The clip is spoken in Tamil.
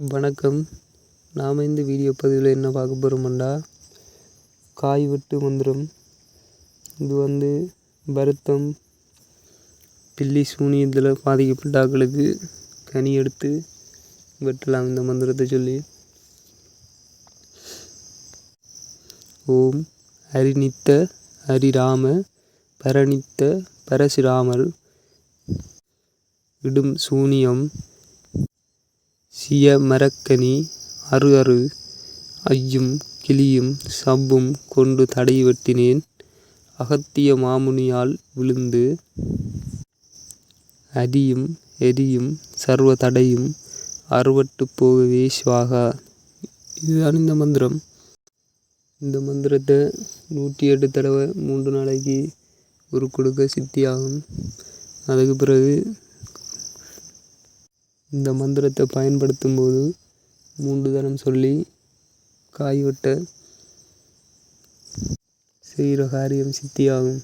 வணக்கம். நாம் இந்த வீடியோ பதிவில் என்ன பார்க்க போகிறோம்டா காய் வெட்டு மந்திரம். இது வந்து வருத்தம் பில்லி சூனியத்தில் பாதிக்கப்பட்ட ஆட்களுக்கு கனி எடுத்து வெட்டலாம். இந்த மந்திரத்தை சொல்லி. ஓம் ஹரிநித்த ஹரிராம பரணித்த பரசுராமர். இடும் சூனியம் சிய மரக்கனி அரு அரு ஐயும் கிளியும் சவ்வும் கொண்டு தடை வெட்டினேன். அகத்திய மாமுனியால் விழுந்து அடியும் எரியும் சர்வ தடையும் அறுவட்டு போகவே ஸ்வாகா இதுதான் இந்த மந்திரம். இந்த மந்திரத்தை நூற்றி எட்டு தடவை மூன்று நாளைக்கு ஒரு கொடுக்க சித்தியாகும். அதுக்கு பிறகு இந்த மந்திரத்தை பயன்படுத்தும் போது மூன்று தரம் சொல்லி காய்வட்ட செய்கிற காரியம் சித்தியாகும்.